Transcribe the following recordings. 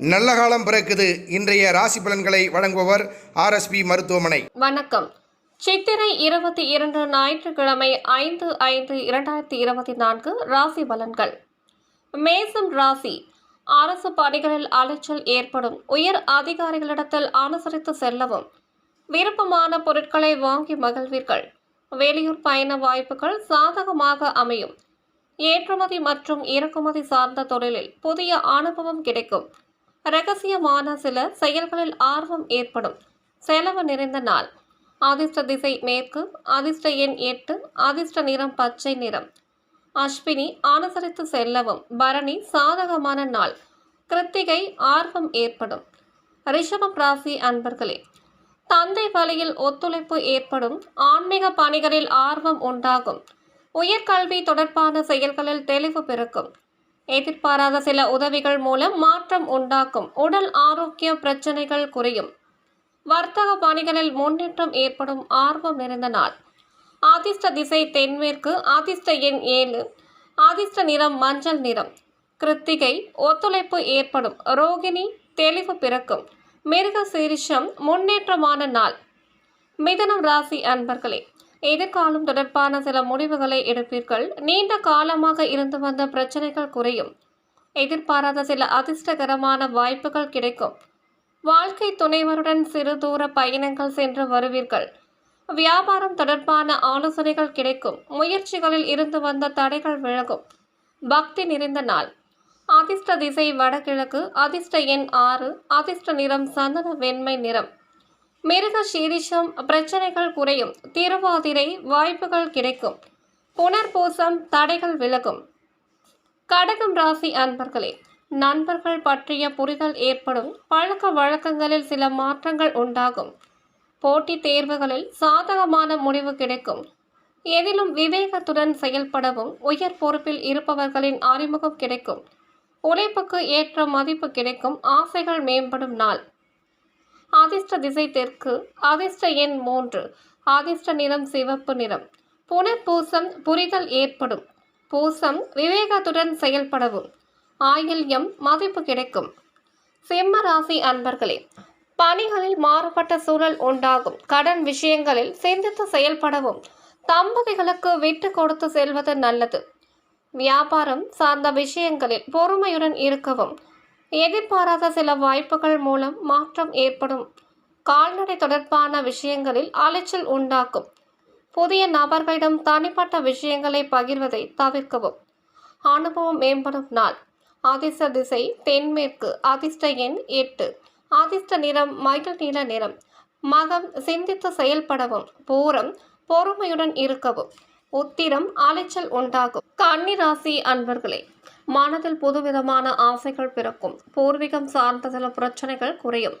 நல்ல காலம் பிறக்குது. இன்றைய ராசி பலன்களை வழங்குபவர் ஆர்எஸ்பி மருத்துவமனை. வணக்கம். சித்திரை இருபத்தி இரண்டு ஞாயிற்றுக்கிழமை ஐந்து ஐந்து இரண்டாயிரத்தி இருபத்தி நான்கு ராசி பலன்கள். மேசம் ராசி. அரசு பணிகளில் அலைச்சல் ஏற்படும். உயர் அதிகாரிகளிடத்தில் அனுசரித்து செல்லவும். விருப்பமான பொருட்களை வாங்கி மகிழ்வீர்கள். வெளியூர் பயண வாய்ப்புகள் சாதகமாக அமையும். ஏற்றுமதி மற்றும் இறக்குமதி சார்ந்த தொழிலில் புதிய அனுபவம் கிடைக்கும். ரகசியமான சில செயல்களில் ஆர்வம் ஏற்படும். செலவு நிறைந்த நாள். அதிர்ஷ்ட திசை மேற்கு அதிர்ஷ்ட எண் எட்டு அதிர்ஷ்ட நிறம் பச்சை நிறம். அஸ்வினி அனுசரித்து செல்லவும். பரணி சாதகமான நாள். கிருத்திகை ஆர்வம் ஏற்படும். ரிஷபம் ராசி அன்பர்களே தந்தை வழியில் ஒத்துழைப்பு ஏற்படும். ஆன்மீக பணிகளில் ஆர்வம் உண்டாகும். உயர்கல்வி தொடர்பான செயல்களில் தெளிவு பிறக்கும். எதிர்பாராத சில உதவிகள் மூலம் மாற்றம் உண்டாக்கும். உடல் ஆரோக்கிய பிரச்சனைகள் குறையும். வர்த்தக பணிகளில் முன்னேற்றம் ஏற்படும் ஆர்வம் நிறைந்த நாள். ஆதிஷ்ட திசை தென்மேற்கு அதிர்ஷ்ட எண் ஏழு ஆதிஷ்ட நிறம் மஞ்சள் நிறம். கிருத்திகை ஒத்துழைப்பு ஏற்படும். ரோகிணி தெளிவு பிறக்கும். மிருக சீரிஷம் முன்னேற்றமான நாள். மிதனம் ராசி அன்பர்களே எதிர்காலம் தொடர்பான சில முடிவுகளை எடுப்பீர்கள். நீண்ட காலமாக இருந்து வந்த பிரச்சனைகள் குறையும். எதிர்பாராத சில அதிர்ஷ்டகரமான வாய்ப்புகள் கிடைக்கும். வாழ்க்கை துணைவருடன் சிறு தூர பயணங்கள் சென்று வருவீர்கள். வியாபாரம் தொடர்பான ஆலோசனைகள் கிடைக்கும். முயற்சிகளில் இருந்து வந்த தடைகள் விலகும். பக்தி நிறைந்த நாள். அதிர்ஷ்ட திசை வடகிழக்கு அதிர்ஷ்ட எண் ஆறு அதிர்ஷ்ட நிறம் சந்தன வெண்மை நிறம். மிருக சீரிஷம் பிரச்சனைகள் குறையும் திருவாதிரை வாய்ப்புகள் கிடைக்கும் புனர்பூசம் தடைகள் விலகும். கடகம் ராசி அன்பர்களே நண்பர்கள் பற்றிய புரிதல் ஏற்படும் பழக்க வழக்கங்களில் சில மாற்றங்கள் உண்டாகும். போட்டித் தேர்வுகளில் சாதகமான முடிவு கிடைக்கும். எதிலும் விவேகத்துடன் செயல்படவும் உயர் பொறுப்பில் இருப்பவர்களின் அறிமுகம் கிடைக்கும். உழைப்புக்கு ஏற்ற மதிப்பு கிடைக்கும் ஆசைகள் மேம்படும் நாள். அதிர்ஷ்ட திசை தெற்கு அதிர்ஷ்ட எண் மூன்று அதிர்ஷ்ட நிறம் சிவப்பு நிறம். புனர்பூசம் புரிதல் ஏற்படும். பூசம் விவேகத்துடன் செயல்படவும். ஆயில்யம் மதிப்பு கிடைக்கும். சிம்ம ராசி அன்பர்களே பணிகளில் மாறுபட்ட சூழல் உண்டாகும். கடன் விஷயங்களில் சிந்தித்து செயல்படவும். தம்பதிகளுக்கு விட்டு கொடுத்து செல்வது நல்லது. வியாபாரம் சார்ந்த விஷயங்களில் பொறுமையுடன் இருக்கவும். எதிர்பாராத சில வாய்ப்புகள் மூலம் மாற்றம் ஏற்படும். கால்நடை தொடர்பான விஷயங்களில் அலைச்சல் உண்டாக்கும். புதிய நபர்களிடம் தனிப்பட்ட விஷயங்களை பகிர்வதை தவிர்க்கவும். அனுபவம் மேம்படும் நாள். அதிர்ஷ்ட திசை தென்மேற்கு. அதிர்ஷ்ட எண் எட்டு. அதிர்ஷ்ட நிறம் மயில் நீல நிறம். மகம் சிந்தித்து செயல்படவும். பூரம் பொறுமையுடன் இருக்கவும். உத்திரம் அலைச்சல் உண்டாகும். கன்னிராசி அன்பர்களே மனதில் புதுவிதமான ஆசைகள் பிறக்கும். பூர்வீகம் சார்ந்த சில பிரச்சனைகள் குறையும்.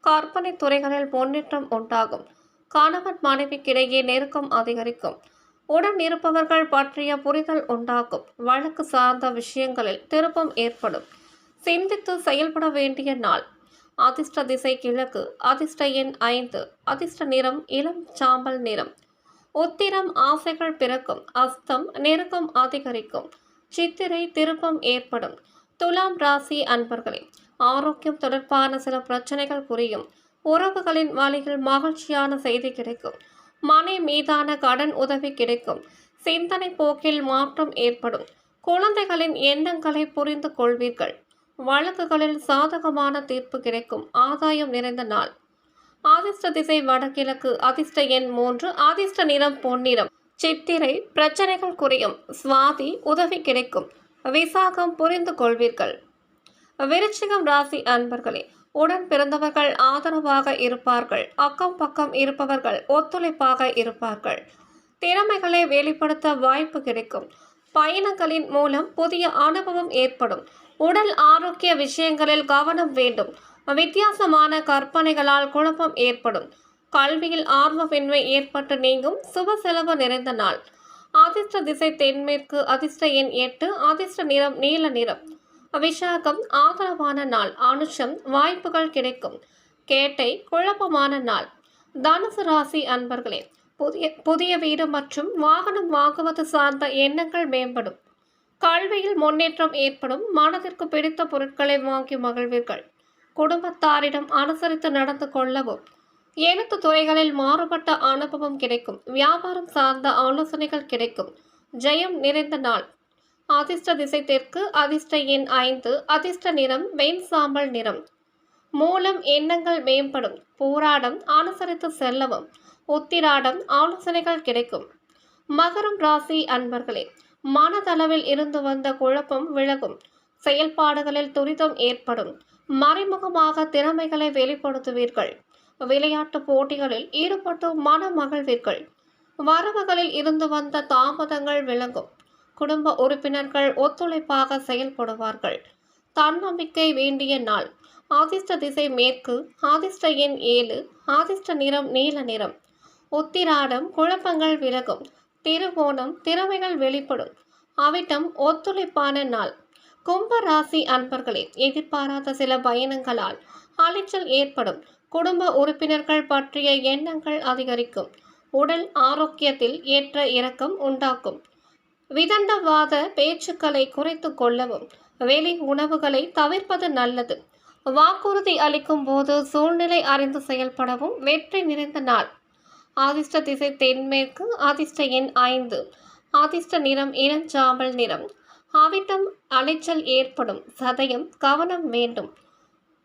கற்பனை துறைகளில் முன்னேற்றம் உண்டாகும். கணவன் மனைவிக்கிடையே நெருக்கம் அதிகரிக்கும். உடன் இருப்பவர்கள் பற்றிய புரிதல் உண்டாகும். வழக்கு சார்ந்த விஷயங்களில் திருப்பம் ஏற்படும். சிந்தித்து செயல்பட வேண்டிய நாள். அதிர்ஷ்ட திசை கிழக்கு அதிர்ஷ்ட எண் ஐந்து அதிர்ஷ்ட நிறம் இளம் சாம்பல் நிறம். உத்திரம் ஆசைகள் பிறக்கும் அஸ்தம் நெருக்கம் அதிகரிக்கும் சித்திரை திருப்பம் ஏற்படும். துலாம் ராசி அன்பர்களே ஆரோக்கியம் தொடர்பான சில பிரச்சனைகள் புரியும். உறவுகளின் வழியில் மகிழ்ச்சியான செய்தி கிடைக்கும். மனை மீதான கடன் உதவி கிடைக்கும். சிந்தனை போக்கில் மாற்றம் ஏற்படும். குழந்தைகளின் எண்ணங்களை புரிந்து கொள்வீர்கள். வழக்குகளில் சாதகமான தீர்ப்பு கிடைக்கும். ஆதாயம் நிறைந்த நாள். அதிர்ஷ்ட திசை வடகிழக்கு அதிர்ஷ்ட எண் மூன்று அதிர்ஷ்ட நிறம் பொன்னிறம். சித்திரை பிரச்சனைகள் குறையும். சுவாதி உதவி கிடைக்கும். விசாகம் புரிந்து கொள்வீர்கள். விருச்சிகம் ராசி அன்பர்களே உடன் பிறந்தவர்கள் ஆதரவாக இருப்பார்கள். அக்கம் பக்கம் இருப்பவர்கள் ஒத்துழைப்பாக இருப்பார்கள். திறமைகளை வெளிப்படுத்த வாய்ப்பு கிடைக்கும். பயணங்களின் மூலம் புதிய அனுபவம் ஏற்படும். உடல் ஆரோக்கிய விஷயங்களில் கவனம் வேண்டும். வித்தியாசமான கற்பனைகளால் குழப்பம் ஏற்படும். கல்வியில் ஆர்வமின்மை ஏற்பட்டு நீங்கும் சுப செலவு நிறைந்த நாள். அதிர்ஷ்ட திசை தென்மேற்கு அதிர்ஷ்ட எண் எட்டு அதிர்ஷ்ட நிறம் நீல நிறம். விசாகம் ஆதரவான நாள். அனுஷம் வாய்ப்புகள் கிடைக்கும். கேட்டை குழப்பமான நாள். தனுசு ராசி அன்பர்களே புதிய புதிய வீடு மற்றும் வாகனம் வாங்குவது சார்ந்த எண்ணங்கள் மேம்படும். கல்வியில் முன்னேற்றம் ஏற்படும். மனதிற்கு பிடித்த பொருட்களை வாங்கி மகிழ்வீர்கள். குடும்பத்தாரிடம் அனுசரித்து நடந்து கொள்ளவும் எழுத்து துறைகளில் மாறுபட்ட அனுபவம் கிடைக்கும் வியாபாரம் சார்ந்த ஆலோசனைகள் கிடைக்கும். ஜெயம் நிறைந்த நாள். அதிர்ஷ்ட திசை தெற்கு அதிர்ஷ்ட எண் ஐந்து அதிர்ஷ்ட நிறம் வெண் சாம்பல் நிறம். மூலம் எண்ணங்கள் மேம்படும் போராடம் அனுசரித்து செல்லவும் உத்திராடம் ஆலோசனைகள் கிடைக்கும். மகரம் ராசி அன்பர்களே மனதளவில் இருந்து வந்த குழப்பம் விலகும் செயல்பாடுகளில் துரிதம் ஏற்படும். மறைமுகமாக திறமைகளை வெளிப்படுத்துவீர்கள். விளையாட்டு போட்டிகளில் ஈடுபட்டு மன மகிழ்வீர்கள் வரவுகளில் இருந்து வந்த தாமதங்கள் விளங்கும். குடும்ப உறுப்பினர்கள் ஒத்துழைப்பாக செயல்படுவார்கள். தன்னம்பிக்கை வேண்டிய நாள். ஆதிஷ்ட திசை மேற்கு ஆதிஷ்ட எண் ஏழு ஆதிஷ்ட நிறம் நீல நிறம். உத்திராடம் குழப்பங்கள் விலகும். திருவோணம் திறமைகள் வெளிப்படும். அவிட்டம் ஒத்துழைப்பான நாள். கும்ப ராசி அன்பர்களே எதிர்பாராத சில பயணங்களால் அலைச்சல் ஏற்படும். குடும்ப உறுப்பினர்கள் பற்றிய எண்ணங்கள் அதிகரிக்கும். உடல் ஆரோக்கியத்தில் ஏற்ற இறக்கம் உண்டாக்கும் விதண்டவாத பேச்சுக்களை குறைத்து கொள்ளவும் வெளி உணவுகளை தவிர்ப்பது நல்லது. வாக்குறுதி அளிக்கும் போது சூழ்நிலை அறிந்து செயல்படவும் வெற்றி நிறைந்த நாள். ஆதிஷ்ட திசை தென்மேற்கு ஆதிஷ்ட எண் ஐந்து. ஆதிஷ்ட நிறம் இளஞ்சாம்பல் நிறம். அவிட்டம் அலைச்சல் ஏற்படும். சதயம் கவனம் வேண்டும்.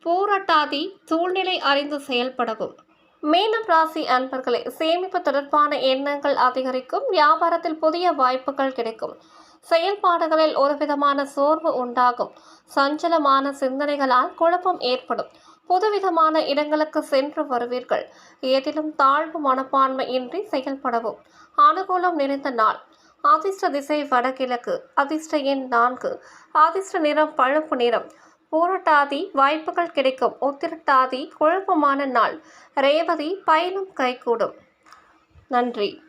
போராட்டாதி சூழ்நிலை அறிந்து செயல்படவும். மேலும் ராசி அன்பர்களை சேமிப்பு தொடர்பான எண்ணங்கள் அதிகரிக்கும். வியாபாரத்தில் புதிய வாய்ப்புகள் கிடைக்கும். செயல்பாடுகளில் ஒருவிதமான சோர்வு உண்டாகும். சஞ்சலமான சிந்தனைகளால் குழப்பம் ஏற்படும். புதுவிதமான இடங்களுக்கு சென்று வருவீர்கள். ஏதிலும் தாழ்வு மனப்பான்மை இன்றி செயல்படவும். அனுகூலம் நிறைந்த நாள். அதிர்ஷ்ட திசை வடகிழக்கு அதிர்ஷ்ட எண் நான்கு. அதிர்ஷ்ட நிறம் பழுப்பு நிறம். பூரட்டாதி வாய்ப்புகள் கிடைக்கும். உத்திரட்டாதி குழப்பமான நாள். ரேவதி பயணம் கைகூடும். நன்றி.